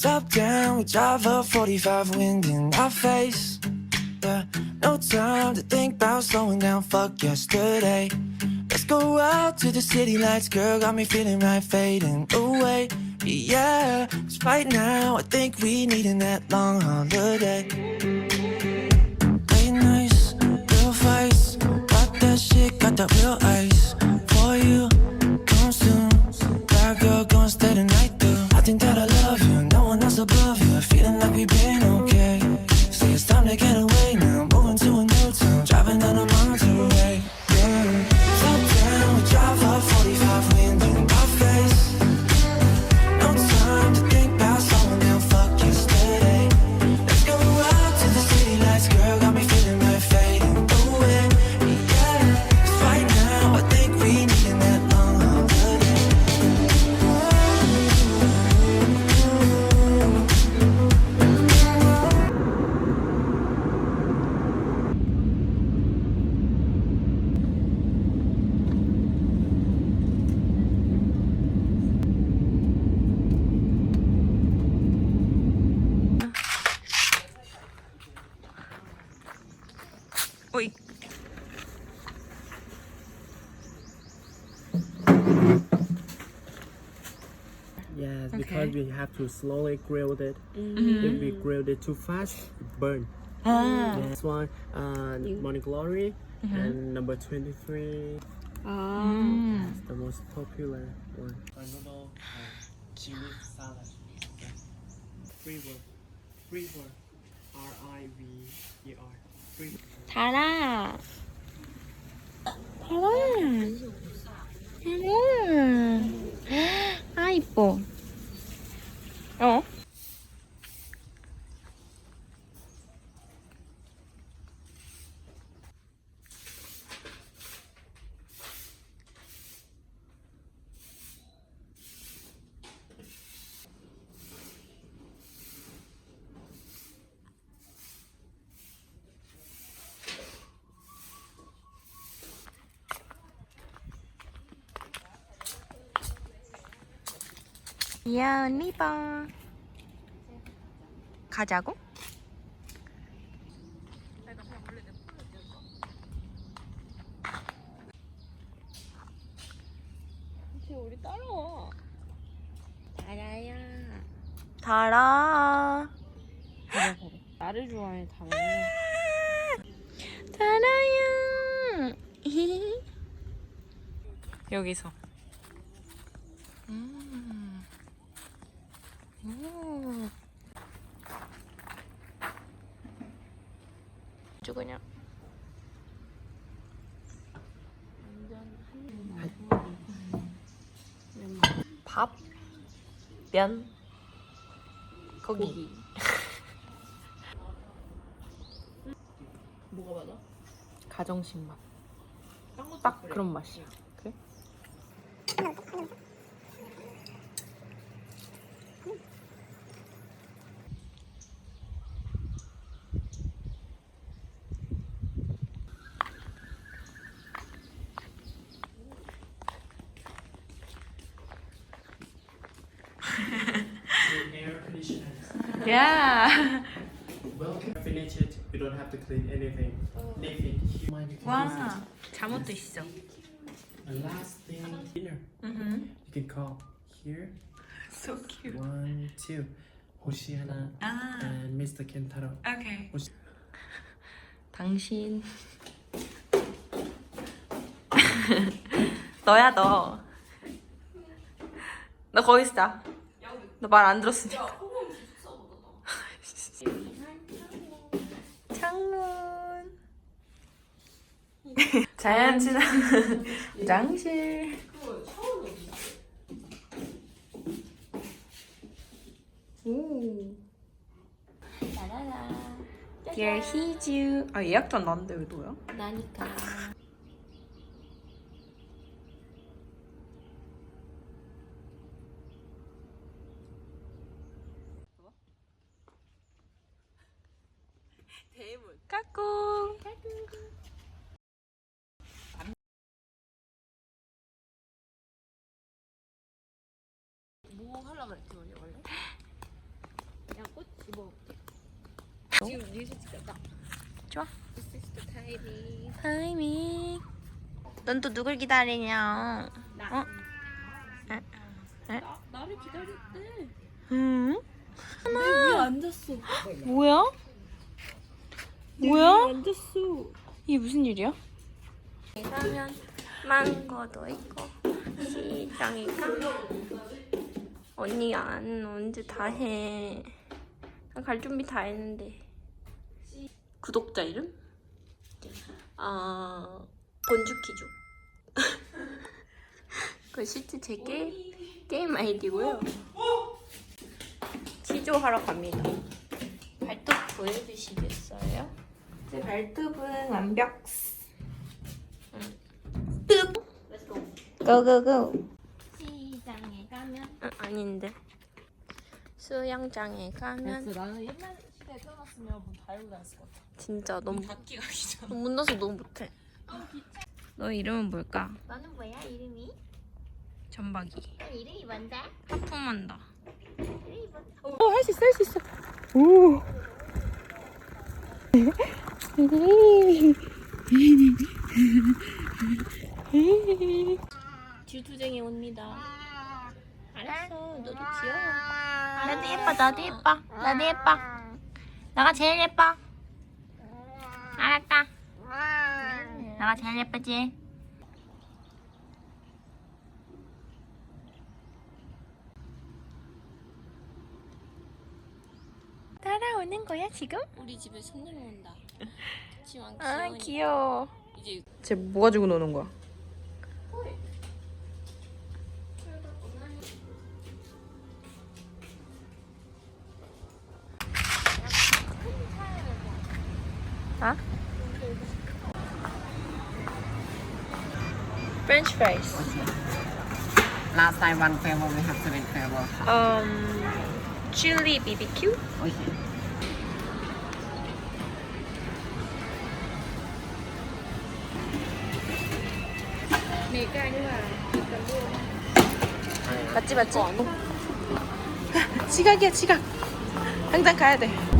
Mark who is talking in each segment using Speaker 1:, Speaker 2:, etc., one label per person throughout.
Speaker 1: Top down, we drive a 45 wind in our face. Yeah, no time to think about slowing down. Fuck yesterday. Let's go out to the city lights, girl. Got me feeling right, fading away. Yeah, 'cause right now I think we needin' that long holiday. Late nights, real fights. Got that shit, got that real ice. For you, come soon. Bad girl, gonna stay the night through. I think that I
Speaker 2: Yes, because we have to slowly grill it.
Speaker 3: Mm-hmm.
Speaker 2: If we grill it too fast, it burn.
Speaker 3: 아.
Speaker 2: This one, uh, Morning Glory,
Speaker 3: Mm-hmm.
Speaker 2: and number 23,
Speaker 3: 음.
Speaker 2: the most popular one. Noodle chili salad. River, river, R I V E R. River.
Speaker 3: 달아. 달아. 달아. 아 이뻐. 어? 야, 리바. 가자고? 우리 따라와. 달아야. 달아.
Speaker 4: 나를 좋아해 다른
Speaker 3: 달아야. 여기서. 오. 아주 그냥 밥, 면, 고기.
Speaker 4: 뭐가 맞아?
Speaker 3: 가정식 맛. 딱 그런 맛이야. 그래?
Speaker 2: Air conditioner.
Speaker 3: 야.
Speaker 2: Welcome. Finish it. You don't have to clean anything. Leave it here. Mind you can use
Speaker 3: 와. 잠옷도 있어.
Speaker 2: it. And last thing, dinner.
Speaker 3: 음.
Speaker 2: You can call here.
Speaker 3: So cute.
Speaker 2: One, two. 호시하나
Speaker 3: 아.
Speaker 2: and Mr. Kentaro.
Speaker 3: 오케이.
Speaker 2: 호시.
Speaker 3: 당신. 너야 너. 너 거기 있어. 너 말 안 들었으니까. 창문. 자연 친화 화장실. 오.
Speaker 4: 라라라
Speaker 3: Dear 희주. 아 예약도 안 나왔는데 왜 너야?
Speaker 4: 나니까
Speaker 3: 까꿍.
Speaker 4: 뭐 하려고 그랬지 원래 원래? 지금 릴스 찍었다.
Speaker 3: 좋아. 타이밍. 넌 또 누굴 기다리냐? 어?
Speaker 4: 나, 나를 기다렸대.
Speaker 3: 응?
Speaker 4: 왜 앉았어?
Speaker 3: 뭐야? 뭐야?
Speaker 4: 앉았어.
Speaker 3: 이게 무슨 일이야? 가면 망고도 있고 시장에 가면 언니 안 언제 다 해? 나갈 준비 다 했는데 구독자 이름? 아 본주키죠. 그 실제 제 게, 게임 아이디고요. 지조하러 갑니다. 발톱 보여주시겠어요? 제 발톱은 완벽. 뜩. 고고고.
Speaker 4: 시장에 가면.
Speaker 3: 아, 아닌데. 수영장에 가면
Speaker 4: 나는 옛날 시대에 태어났으면 뭐 다이로 다녔을 것 같아.
Speaker 3: 진짜 너무
Speaker 4: 닫기 가기 전.
Speaker 3: 너무 못나서 너무 못해. 너 이름은 뭘까?
Speaker 4: 너는 뭐야 이름이?
Speaker 3: 전박이.
Speaker 4: 너 이름이 뭔데?
Speaker 3: 하품한다.
Speaker 4: 이름이 뭔데?
Speaker 3: 어, 할 수 있어, 할 수 있어. 오. 질투쟁이 옵니다. 알았어, 너도 귀여워. 나도 예뻐, 나도 예뻐, 나도 예뻐. 나가 제일 예뻐. 알았다. 나가 제일 예쁘지? 따라오는 거야 지금?
Speaker 4: 우리 집에 손님 온다. 그치만
Speaker 3: 아
Speaker 4: 귀여우니까
Speaker 3: 귀여워.
Speaker 4: 이제
Speaker 3: 쟤 뭐 가지고 노는 거야? French fries.
Speaker 5: Last time one flavor, we have seven flavor.
Speaker 3: Um, chili BBQ.
Speaker 5: Okay.
Speaker 3: 맞지 맞지? 지각이야 지각. 당장 가야 돼.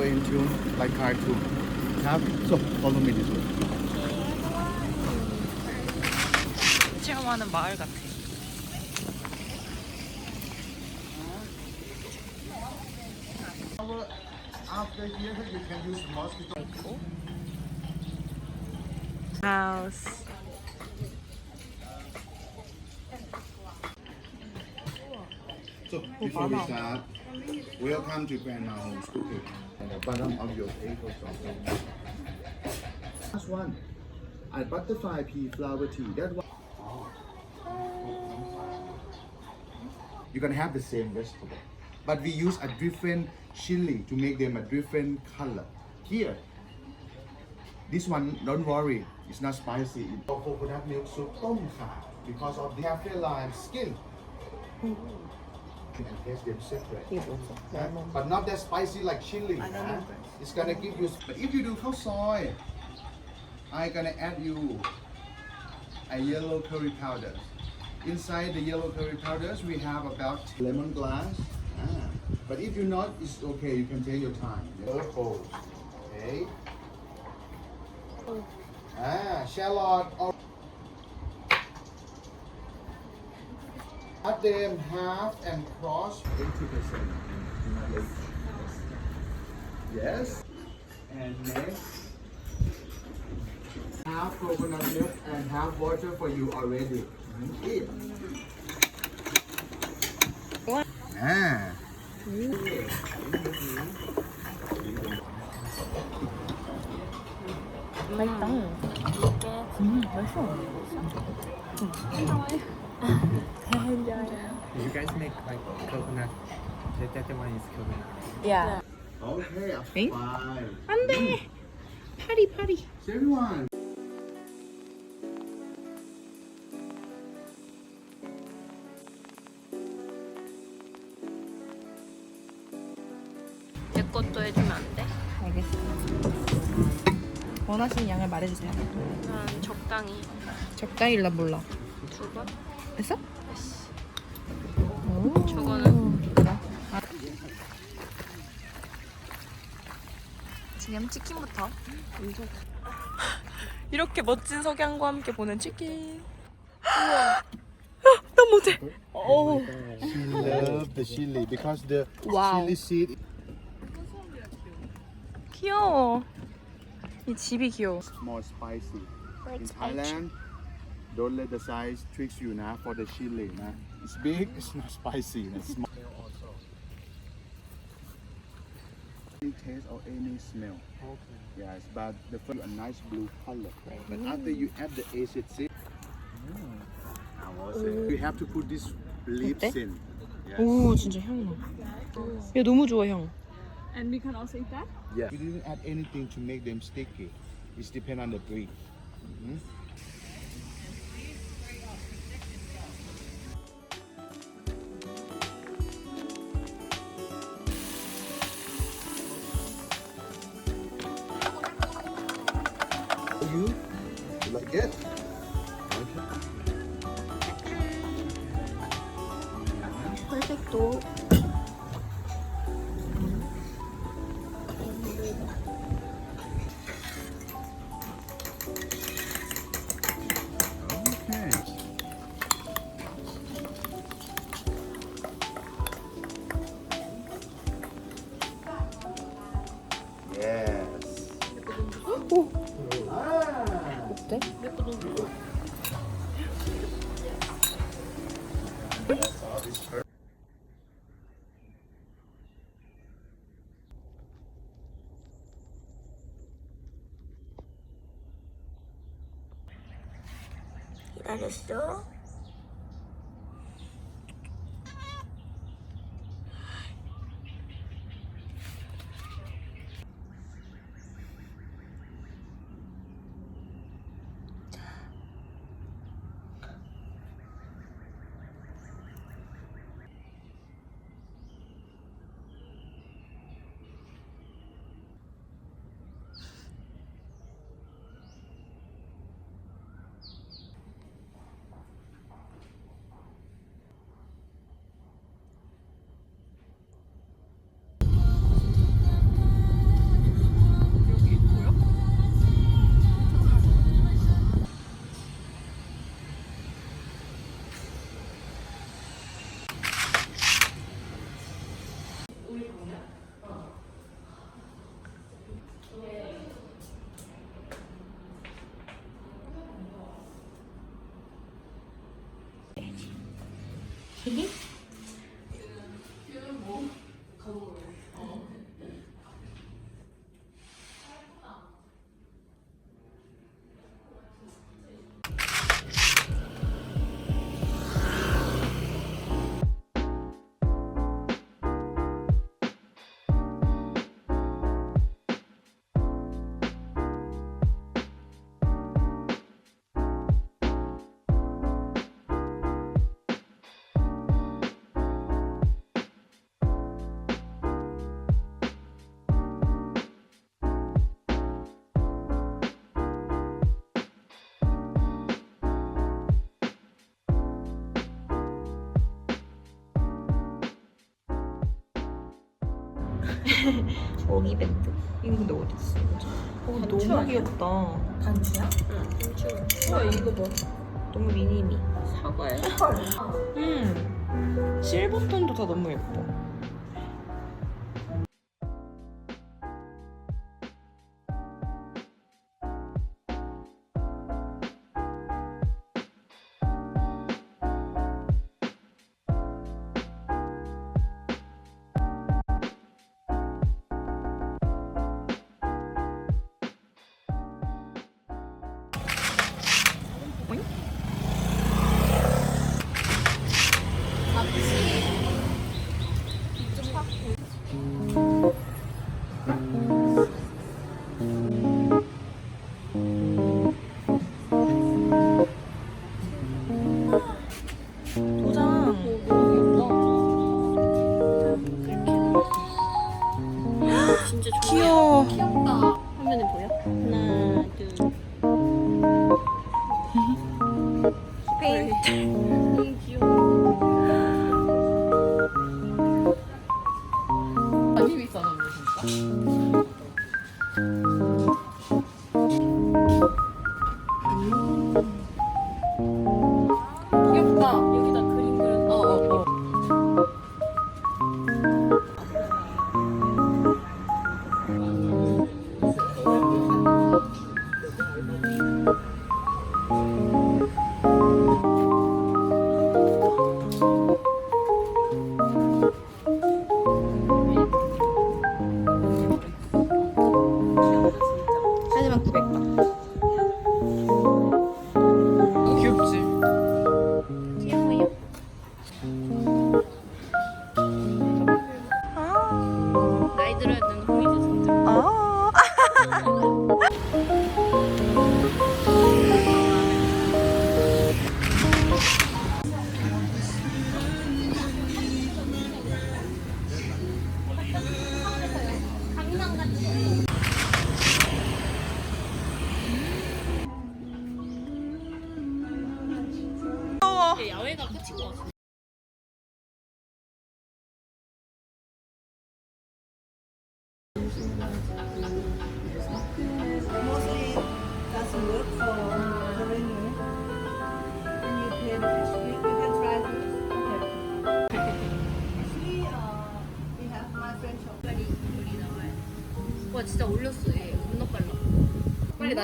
Speaker 6: T O O N Toon, like cartoon. Have so follow me this way.
Speaker 3: 체험하는 마을 같아.
Speaker 6: After here, you can use mosquito.
Speaker 3: 하우스.
Speaker 6: So before we start, welcome to Grandma Home's Cooking. And the bottom of your plate or something. Last one, I butterfly pea flower tea. That one. You're gonna have the same vegetable, but we use a different chili to make them a different color. Here, this one, don't worry, it's not spicy. Coconut milk soup tom because of the kaffir skin. And taste them separate. Yeah, But not that spicy like chili. huh? It's gonna give you. But if you do cow soy, I gonna add you a yellow curry powder. Inside the yellow curry powders, we have about lemongrass. Ah. But if you're not, it's okay. You can take your time. Purple. Okay. Ah, shallot. Cut them half and cross 80%. Yes. And next, half coconut milk and half water for you already. Eat. Ah.
Speaker 3: 맛있다. 음, 맛있어.
Speaker 2: You guys make like coconut. That, that one is coconut.
Speaker 3: 야.
Speaker 6: Okay,
Speaker 3: Eh?
Speaker 6: fine.
Speaker 3: 안 돼. 파리 파리.
Speaker 6: Everyone.
Speaker 3: 내 것도 해주면 안 돼? 알겠어.
Speaker 7: 원하시는 양을 말해주세요.
Speaker 3: 난 적당히
Speaker 7: 적당히 일라 몰라.
Speaker 3: 두 번.
Speaker 7: 했어?
Speaker 3: 저거는
Speaker 7: 지금 치킨부터. 이렇게 멋진 석양과 함께 보는 치킨. 우와. 난 못해. 어.
Speaker 6: She love the chili because the
Speaker 7: Wow.
Speaker 6: chili seed
Speaker 7: 귀여워. 이 집이 귀여워.
Speaker 6: is more spicy. In Thailand, don't let the size tricks you na for the chili na. It's big, it's not spicy. It's small. Any taste or any smell. Yes, but the first a nice blue color. But after you add the acid seed, you have to put this leaves
Speaker 7: 어때?
Speaker 6: in. Yes.
Speaker 7: 오 진짜 향 나. 야 너무 좋아 향.
Speaker 6: Yeah. We didn't add anything to make them sticky. It's depend on the breed. Mhm. You
Speaker 3: 기
Speaker 7: 오기 밴드. 이거 근데 어디 있어? 어, 너무 귀엽다.
Speaker 3: 단추야? 우와 이거 봐
Speaker 7: 너무 미니미.
Speaker 3: 사과야?
Speaker 7: 음. 실버톤도 다 너무 예뻐.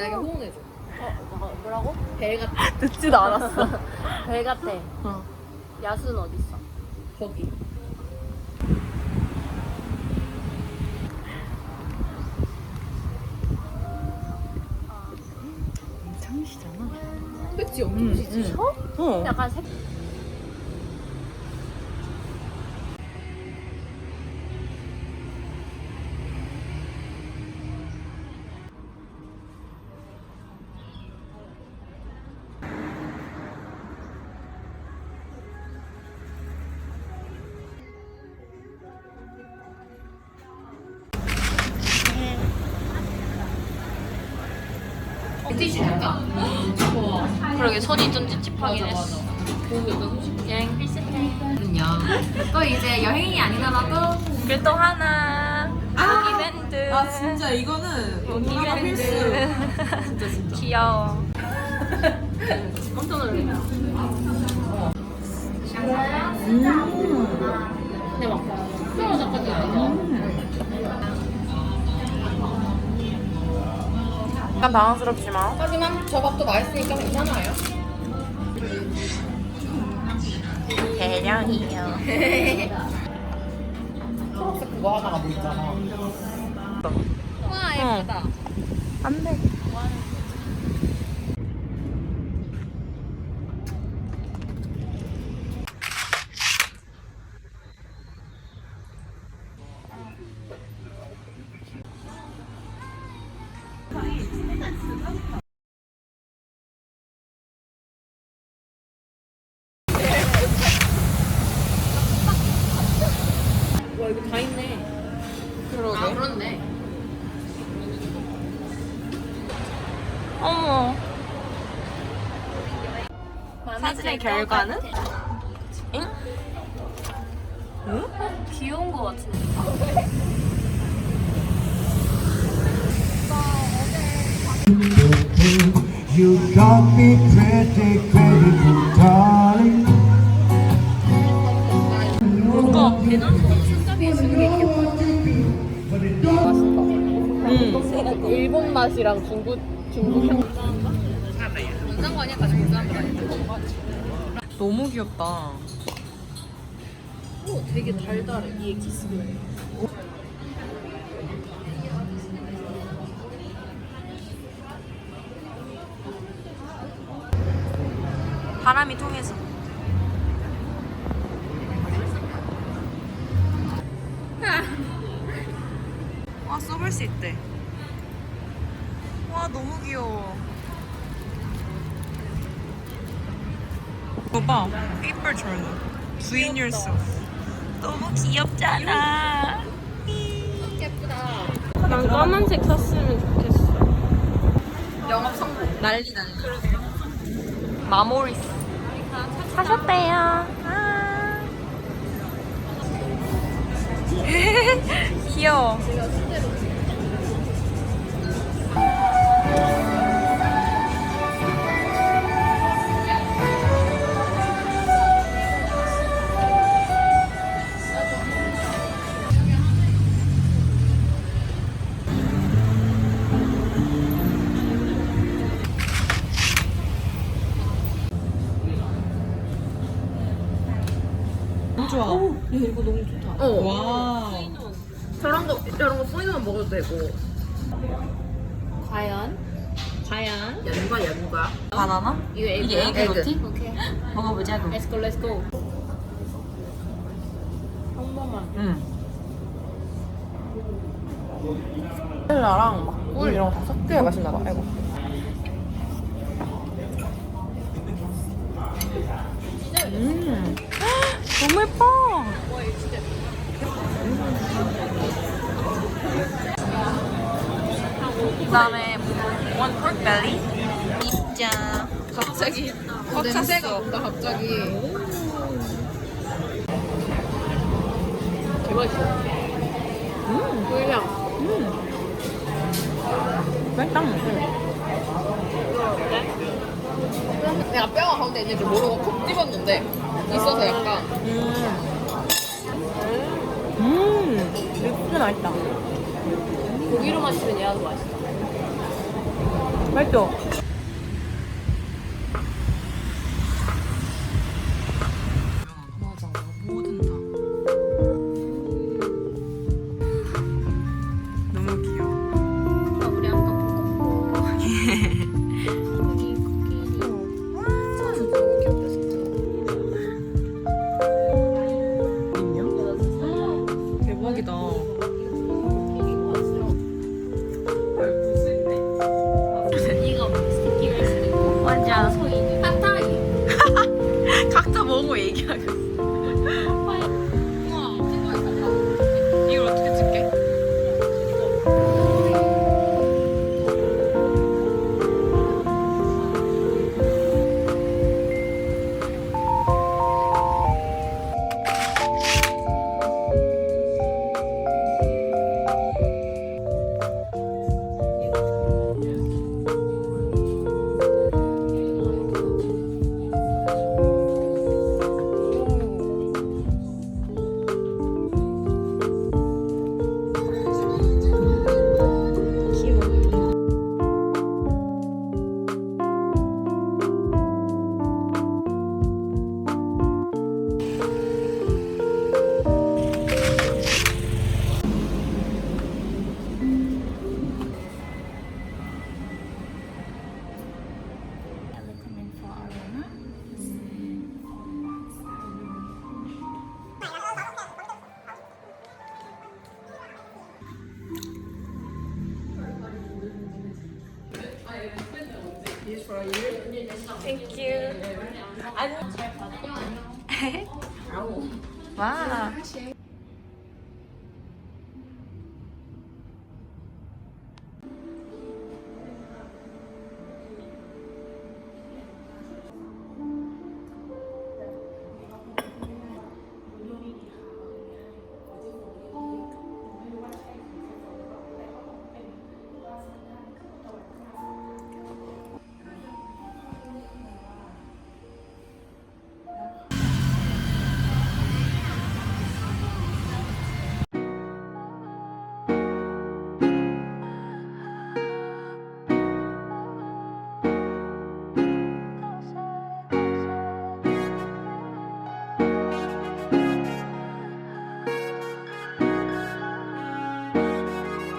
Speaker 5: 나에게 호응해줘. 어 뭐라고? 벨 같아.
Speaker 7: 듣지도 않았어.
Speaker 5: 벨 같아. 야수는 어디 있어? 거기.
Speaker 7: 그치, 엄청 지쳐? 어.
Speaker 5: 약간 색. 그러게 손이 좀 찝찝하긴 했어. 여행 필수템.
Speaker 8: 또 이제 여행이 아니더라도
Speaker 5: 글도 하나. 모기 밴드.
Speaker 7: 아, 진짜 이거는 언니가
Speaker 5: 밴드.
Speaker 7: 필수. 진짜, 진짜.
Speaker 5: 귀여워. 깜짝 놀래. 근데 막 특별한 작가지 아니죠?
Speaker 7: 약간 당황스럽지만.
Speaker 5: 하지만 저 밥도 맛있으니까 괜찮아요.
Speaker 7: 대량이요.
Speaker 9: 초록색 그거 하나가 뭐 있잖아.
Speaker 5: 와 예쁘다.
Speaker 7: 안 돼. 사진의 결과는? 응?
Speaker 5: 귀여운 거 같은데.
Speaker 10: You got me pretty crazy, darling.
Speaker 7: 뭔가.
Speaker 5: 게 귀엽다.
Speaker 7: 응.
Speaker 5: 일본 맛이랑 중국 중국 향. 아니야?
Speaker 7: 너무 귀엽다.
Speaker 5: 오 되게 달달해 이 엑기스가.
Speaker 7: 바 Paper journal. Doing yourself. 너무 귀엽잖아.
Speaker 5: 예쁘다. 난 까만색 샀으면 좋겠어.
Speaker 7: 영업 성공. 난리 난리. 마모리스.
Speaker 5: 사셨대요.
Speaker 7: 아. 귀여워. 너무 좋아. 이거 너무 좋다.
Speaker 5: 어.
Speaker 7: 와.
Speaker 5: 저런 거 저런 거 뿌리면 먹어도 되고.
Speaker 4: 과연?
Speaker 3: 과연
Speaker 5: 연과 연과.
Speaker 7: 바나나?
Speaker 4: 이거 에그.
Speaker 3: 이게 에그. 로티?
Speaker 4: 오케이.
Speaker 3: 먹어보자고.
Speaker 4: Let's go, let's go.
Speaker 7: 응. 텔라랑 막꿀 이런 거 다 섞여야 맛있나 봐. 이거. 음. 너무 예뻐. 그다음에 원 pork belly. 입자. 갑자기 꽉 찼어.
Speaker 5: 없다 갑자기.
Speaker 7: 음.
Speaker 5: 꿀향.
Speaker 7: 맛있다.
Speaker 5: 내가 뼈가 가운데 있는 줄 모르고 콕 집었는데 있어서 약간
Speaker 7: 음. 이거 진짜 맛있다.
Speaker 5: 고기로 마시면 얘가 더 맛있어.
Speaker 7: 맛있죠? 대박이다.